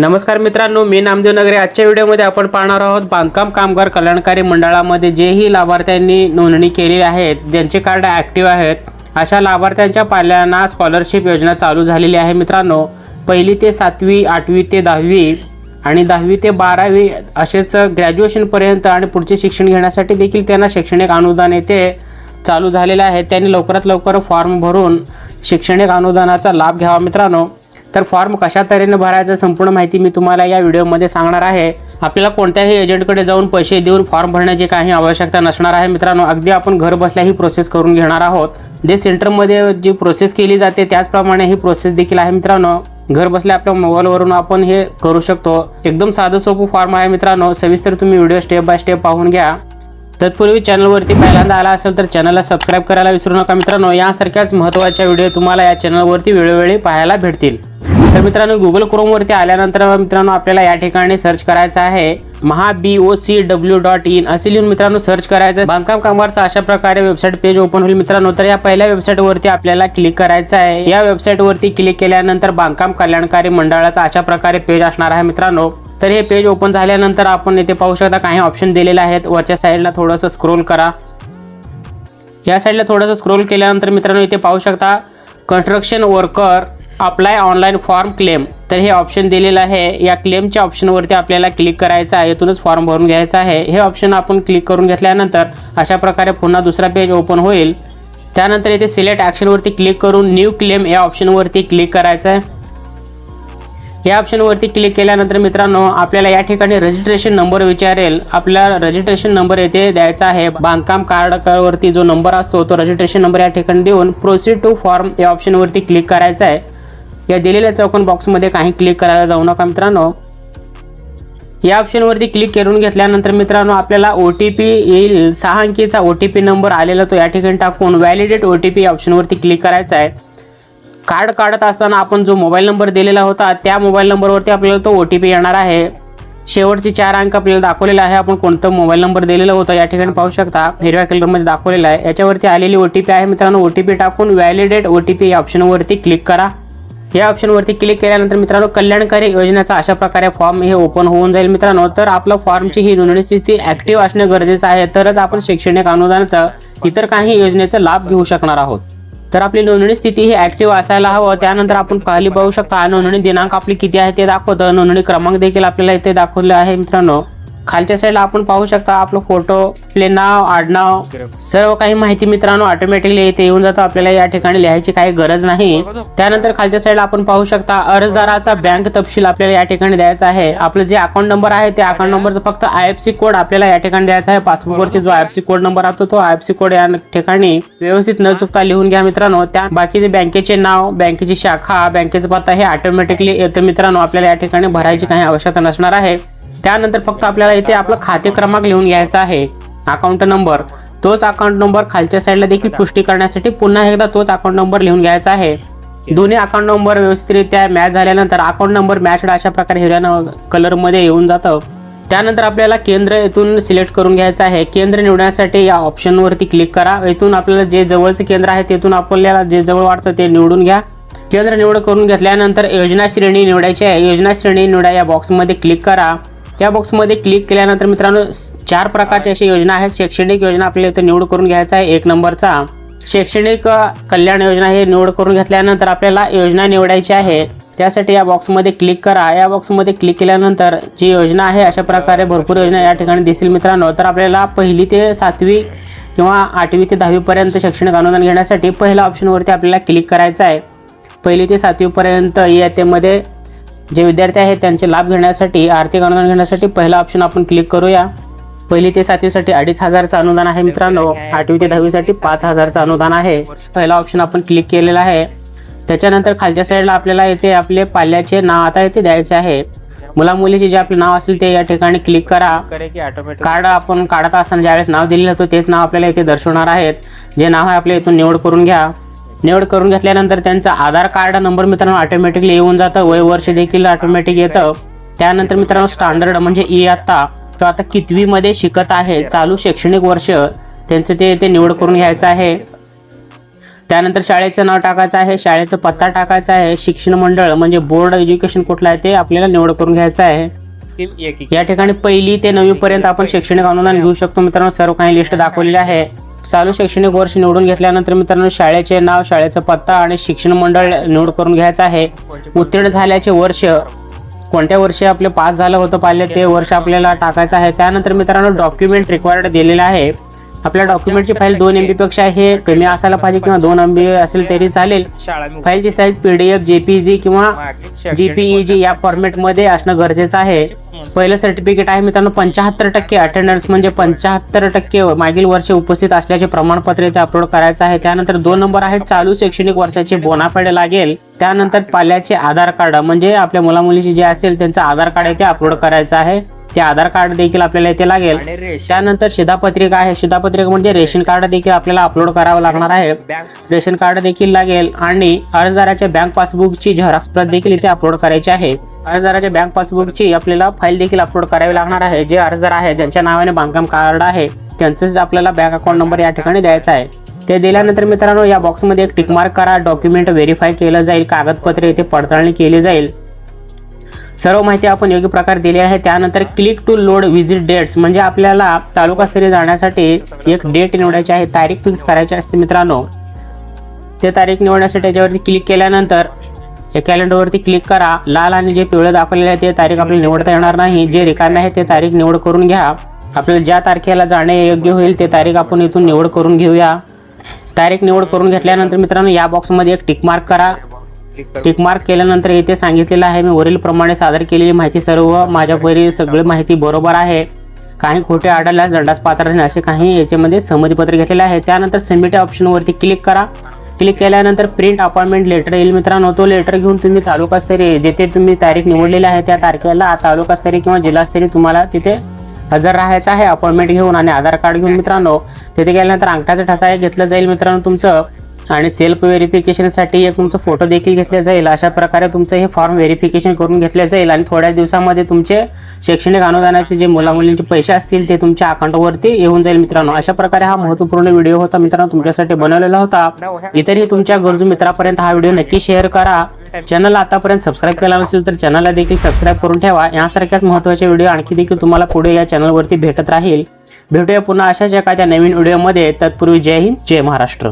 नमस्कार मित्रांनो मी नामदेव नगरे. आजच्या व्हिडिओमध्ये आपण पाहणार आहोत बांधकाम कामगार कल्याणकारी मंडळामध्ये जेही लाभार्थ्यांनी नोंदणी केलेली आहेत ज्यांचे कार्ड ॲक्टिव्ह आहेत अशा लाभार्थ्यांच्या पाल्यांना स्कॉलरशिप योजना चालू झालेली आहे मित्रांनो. पहिली ते सातवी आठवी ते दहावी आणि दहावी ते बारावी असेच ग्रॅज्युएशनपर्यंत आणि पुढचे शिक्षण घेण्यासाठी देखील त्यांना शैक्षणिक अनुदान येथे चालू झालेलं आहे. त्यांनी लवकरात लवकर फॉर्म भरून शैक्षणिक अनुदानाचा लाभ घ्यावा मित्रांनो. तर फॉर्म कशा तऱ्हेने भरायचं संपूर्ण माहिती मी तुम्हाला या व्हिडिओमध्ये सांगणार आहे. आपल्याला कोणत्याही एजंटकडे जाऊन पैसे देऊन फॉर्म भरण्याची काही आवश्यकता नसणार आहे मित्रांनो अगदी आपण घर बसल्या ही प्रोसेस करून घेणार आहोत. जे सेंटरमध्ये जी प्रोसेस केली जाते त्याचप्रमाणे ही प्रोसेस देखील आहे मित्रांनो. घर बसल्या आपल्या मोबाईलवरून आपण हे करू शकतो. एकदम साधं सोपं फॉर्म आहे मित्रांनो. सविस्तर तुम्ही व्हिडिओ स्टेप बाय स्टेप पाहून घ्या. तत्पूर्वी चॅनलवरती पहिल्यांदा आला असेल तर चॅनलला सबस्क्राईब करायला विसरू नका मित्रांनो. यासारख्याच महत्त्वाच्या व्हिडिओ तुम्हाला या चॅनलवरती वेळोवेळी पाहायला भेटतील. तर मित्रांनो गुगल क्रोमवरती आल्यानंतर मित्रांनो आपल्याला या ठिकाणी सर्च करायचं आहे. Maha B O C W dot in असे लिहून मित्रांनो सर्च करायचं. आहे. बांधकाम कामगारचा अशा प्रकारे वेबसाईट पेज ओपन होईल. मित्रांनो तर या पहिल्या वेबसाईटवरती आपल्याला क्लिक करायचं आहे. या वेबसाईटवरती क्लिक केल्यानंतर बांधकाम कल्याणकारी मंडळाचा अशा प्रकारे पेज असणार आहे मित्रांनो. तर हे पेज ओपन झाल्यानंतर आपण इथे पाहू शकता काही ऑप्शन दिलेले आहेत. वरच्या साईडला थोडंसं स्क्रोल करा. या साईडला थोडंसं स्क्रोल केल्यानंतर मित्रांनो इथे पाहू शकता construction worker apply online form claim तर हे ऑप्शन दिलेलं आहे. या क्लेमच्या ऑप्शनवरती आपल्याला क्लिक करायचं आहे. येथूनच फॉर्म भरून घ्यायचा आहे. हे ऑप्शन आपण क्लिक करून घेतल्यानंतर अशा प्रकारे पुन्हा दुसरा पेज ओपन होईल. त्यानंतर इथे सिलेक्ट ॲक्शनवरती क्लिक करून न्यू क्लेम या ऑप्शनवरती क्लिक करायचं आहे या ऑप्शनवरती क्लिक केल्यानंतर मित्रांनो आपल्याला या ठिकाणी रजिस्ट्रेशन नंबर विचारेल. आपल्याला रजिस्ट्रेशन नंबर येथे द्यायचा आहे. बांधकाम कार्डवरती जो नंबर असतो तो रजिस्ट्रेशन नंबर या ठिकाणी देऊन प्रोसीड टू फॉर्म या ऑप्शनवरती क्लिक करायचा आहे या दिलेल्या चौकन बॉक्समध्ये काही क्लिक करायला जाऊ नका मित्रांनो. या ऑप्शनवरती क्लिक करून घेतल्यानंतर मित्रांनो आपल्याला ओ टी पी येईल. सहा अंकीचा ओ टी पी नंबर आलेला तो या ठिकाणी टाकून व्हॅलिडेट ओ टी पी ऑप्शनवरती क्लिक करायचा आहे. कार्ड काढत असताना आपण जो मोबाईल नंबर दिलेला होता त्या मोबाईल नंबरवरती आपल्याला तो ओ टी पी येणार आहे. शेवटचे चार अंक आपल्याला दाखवलेला आहे. आपण कोणतं मोबाईल नंबर दिलेला होता या ठिकाणी पाहू शकता. हिरव्या कलरमध्ये दाखवलेला आहे. याच्यावरती आलेली ओ टी पी आहे मित्रांनो. ओ टी पी टाकून व्हॅलिडेट ओ टी पी या ऑप्शनवरती क्लिक करा. या ऑप्शनवरती क्लिक केल्यानंतर मित्रांनो कल्याणकारी योजनेचा अशा प्रकारे फॉर्म हे ओपन होऊन जाईल मित्रांनो. तर आपलं फॉर्मची ही नोंदणी स्थिती ऍक्टिव्ह असणं गरजेचं आहे. तरच आपण शैक्षणिक अनुदानाचा इतर काही योजनेचा लाभ घेऊ शकणार आहोत. तर आपली नोंदणी स्थिती ही ऍक्टिव्ह असायला हवं. त्यानंतर आपण खाली पाहू शकता नोंदणी दिनांक आपली किती आहे ते दाखवतं. नोंदणी क्रमांक देखील आपल्याला इथे दाखवले आहे मित्रांनो. खालच्या साईडला आपण पाहू शकता आपलं फोटो आपले नाव आडनाव सर्व काही माहिती मित्रांनो ऑटोमॅटिकली इथे येऊन जातं. आपल्याला या ठिकाणी लिहायची काही गरज नाही. त्यानंतर खालच्या साईडला आपण पाहू शकता अर्जदाराचा बँक तपशील आपल्याला या ठिकाणी द्यायचा आहे. आपलं जे अकाउंट नंबर आहे त्या अकाउंट नंबरचा फक्त आय एफ सी कोड आपल्याला या ठिकाणी द्यायचा आहे. पासबुकवरती जो I F C code number असतो तो आय एफ सी कोड या ठिकाणी व्यवस्थित न चुकता लिहून घ्या मित्रांनो. त्या बाकीचे बँकेचे नाव बँकेची शाखा बँकेचा पत्ता हे ऑटोमॅटिकली येतं मित्रांनो. आपल्याला या ठिकाणी भरायची काही आवश्यकता नसणार आहे. त्यानंतर फक्त आपल्याला इथे आपला खाते क्रमांक लिहून घ्यायचा आहे. अकाउंट नंबर तोच अकाउंट नंबर खालच्या साईडला देखील पुष्टी करण्यासाठी पुन्हा एकदा तोच अकाउंट नंबर लिहून घ्यायचा आहे. दोन्ही अकाउंट नंबर व्यवस्थितरित्या मॅच झाल्यानंतर अकाउंट नंबर मॅचड अशा प्रकारे हिरव्या कलरमध्ये येऊन जातं. त्यानंतर आपल्याला केंद्र येथून सिलेक्ट करून घ्यायचं आहे. केंद्र निवडण्यासाठी या ऑप्शनवरती क्लिक करा. येथून आपल्याला जे जवळचं केंद्र आहे तेथून आपल्याला जे जवळ वाटतं ते निवडून घ्या. केंद्र निवड करून घेतल्यानंतर योजना श्रेणी निवडायची आहे. योजना श्रेणी निवडा या बॉक्समध्ये क्लिक करा. या बॉक्समध्ये क्लिक केल्यानंतर मित्रांनो चार प्रकारच्या अशा योजना आहेत. शैक्षणिक योजना आपल्याला इथं निवड करून घ्यायचा आहे. एक नंबरचा शैक्षणिक कल्याण योजना हे निवड करून घेतल्यानंतर आपल्याला योजना निवडायची आहे. त्यासाठी या बॉक्समध्ये क्लिक करा. या बॉक्समध्ये क्लिक केल्यानंतर जी योजना आहे अशा प्रकारे भरपूर योजना या ठिकाणी दिसतील मित्रांनो. तर आपल्याला पहिली ते सातवी किंवा आठवी ते दहावीपर्यंत शैक्षणिक अनुदान घेण्यासाठी पहिल्या ऑप्शनवरती आपल्याला क्लिक करायचं आहे. पहिली ते सातवीपर्यंत इयत्तेमध्ये जे विद्यार्थी आहेत त्यांचे लाभ घेण्यासाठी आर्थिक अनुदान घेण्यासाठी पहिला ऑप्शन आपण क्लिक करूया. पहिली ते सातवीसाठी अडीच हजारचं अनुदान आहे मित्रांनो. आठवी ते दहावीसाठी पाच हजारचं अनुदान आहे. पहिला ऑप्शन आपण क्लिक केलेला आहे. त्याच्यानंतर खालच्या साईडला आपल्याला येथे आपले पाल्याचे नाव. आता येथे द्यायचे आहे. मुला मुलीचे जे आपले नाव असेल ते या ठिकाणी क्लिक करा. कार्ड आपण काढत असताना ज्यावेळेस नाव दिलेलं होतं तेच नाव आपल्याला इथे दर्शवणार आहेत. जे नाव आहे आपल्या इथून निवड करून घ्या. निवड करून घेतल्यानंतर त्यांचा आधार कार्ड नंबर मित्रांनो ऑटोमॅटिकली येऊन जातं. वय वर्ष देखील ऑटोमॅटिक येतं. त्यानंतर मित्रांनो स्टँडर्ड म्हणजे इयत्ता तो आता कितवीमध्ये शिकत आहे चालू शैक्षणिक वर्ष. त्यांचं ते ते निवड करून घ्यायचं आहे. त्यानंतर शाळेचं नाव टाकायचं आहे. शाळेचा पत्ता टाकायचा आहे. शिक्षण मंडळ म्हणजे बोर्ड एज्युकेशन कुठलं आहे ते आपल्याला निवड करून घ्यायचं आहे. या ठिकाणी पहिली ते नववी पर्यंत आपण शैक्षणिक अनुदान घेऊ शकतो मित्रांनो. सर्व काही लिस्ट दाखवलेली आहे. चालू शैक्षणिक वर्ष निवडून घेतल्यानंतर मित्रांनो शाळेचे नाव शाळेचा पत्ता आणि शिक्षण मंडळ निवड करून घ्यायचं आहे. उत्तीर्ण झाल्याचे वर्ष कोणत्या वर्षी आपले पास झालं होतं पाहिले ते वर्ष आपल्याला टाकायचं आहे. त्यानंतर मित्रांनो डॉक्युमेंट रिक्वायर्ड दिलेलं आहे. आपल्या डॉक्युमेंटची फाईल दोन एमपेक्षा हे कमी असायला पाहिजे किंवा दोन एम बी असेल तरी चालेल. फाईलची साईज पीडीएफ जेपीजी किंवा जीपीईजी या फॉर्मॅटमध्ये असणं गरजेचं आहे. पहिलं सर्टिफिकेट आहे मित्रांनो पंच्याहत्तर टक्के अटेंडन्स म्हणजे पंच्याहत्तर टक्के मागील वर्षी उपस्थित असल्याचे प्रमाणपत्र इथे अपलोड करायचं आहे. त्यानंतर दोन नंबर आहे चालू शैक्षणिक वर्षाचे बोनाफाईड लागेल. त्यानंतर पाल्याचे आधार कार्ड म्हणजे आपल्या मुलामुलीचे जे असेल त्यांचं आधार कार्ड इथे अपलोड करायचं आहे. ते आधार कार्ड देखील आपल्याला इथे लागेल. त्यानंतर शिधापत्रिका आहे. शिधापत्रिका म्हणजे रेशन कार्ड देखील आपल्याला अपलोड करावं लागणार आहे. रेशन कार्ड देखील लागेल. आणि अर्जदाराच्या बँक पासबुकची झेरॉक्स प्रत देखील इथे अपलोड करायची आहे. अर्जदाराच्या बँक पासबुकची आपल्याला फाईल देखील अपलोड करावी लागणार आहे. जे अर्जदार आहे ज्यांच्या नावाने बांधकाम कार्ड आहे त्यांचंच आपल्याला बँक अकाउंट नंबर या ठिकाणी द्यायचा आहे. ते दिल्यानंतर मित्रांनो या बॉक्समध्ये एक टिक मार्क करा. डॉक्युमेंट व्हेरीफाय केलं जाईल. कागदपत्रे इथे पडताळणी केली जाईल. सर्व माहिती आपण योग्य प्रकारे दिली आहे. त्यानंतर click to load visit dates म्हणजे आपल्याला तालुकास्तरीय जाण्यासाठी एक डेट निवडायची आहे. तारीख फिक्स करायची असते मित्रांनो. ते तारीख निवडण्यासाठी याच्यावरती क्लिक केल्यानंतर या कॅलेंडरवरती क्लिक करा. लाल आणि जे पिवळं दाखवलेलं आहे ते तारीख आपल्याला निवडता येणार नाही. जे रिकामे आहे ते तारीख निवड करून घ्या. आपल्याला ज्या तारखेला जाणे योग्य होईल ते तारीख आपण इथून निवड करून घेऊया. तारीख निवड करून घेतल्यानंतर मित्रांनो या बॉक्समध्ये एक टिक मार्क करा. टिक मार्क केल्यानंतर इथे सांगितलेलं आहे मी वरील प्रमाणे सादर केलेली माहिती सर्व माझ्यापरी सगळी माहिती बरोबर आहे. काही खोटे आढळल्यास दंडास पात्र नाही असे काही याच्यामध्ये संमतीपत्र घेतलेले आहे. त्यानंतर सबमिट ऑप्शनवरती क्लिक करा. क्लिक केल्यानंतर प्रिंट अपॉइंटमेंट लेटर येईल मित्रांनो. तो लेटर घेऊन तुम्ही तालुकास्तरीय जेथे तुम्ही तारीख निवडलेली आहे त्या तारखेला तालुकास्तरीय किंवा जिल्हास्तरीय तुम्हाला तिथे हजर राहायचं आहे. अपॉइंटमेंट घेऊन आणि आधार कार्ड घेऊन मित्रांनो. तिथे गेल्यानंतर अंगठाचं ठसा हे घेतलं जाईल मित्रांनो तुमचं. आणि सेल्फ व्हेरिफिकेशनसाठी एक तुमचं फोटो देखील घेतले जाईल. अशा प्रकारे तुमचं हे फॉर्म व्हेरिफिकेशन करून घेतले जाईल आणि थोड्या दिवसामध्ये तुमचे शैक्षणिक अनुदानाचे जे मुलामुलींचे पैसे असतील ते तुमच्या अकाउंटवरती येऊन जाईल मित्रांनो. अशा प्रकारे हा महत्त्वपूर्ण व्हिडिओ होता मित्रांनो. तुमच्यासाठी बनवलेला होता. इतरही तुमच्या गरजू मित्रापर्यंत हा व्हिडिओ नक्की शेअर करा. चॅनल आतापर्यंत सबस्क्राईब केला नसेल तर चॅनलला देखील सबस्क्राईब करून ठेवा. यासारख्याच महत्त्वाचे व्हिडिओ आणखी देखील तुम्हाला पुढे या चॅनलवरती भेटत राहील. भेटूया पुन्हा अशाच एखाद्या नवीन व्हिडिओमध्ये तत्पूर्वी जय हिंद जय महाराष्ट्र.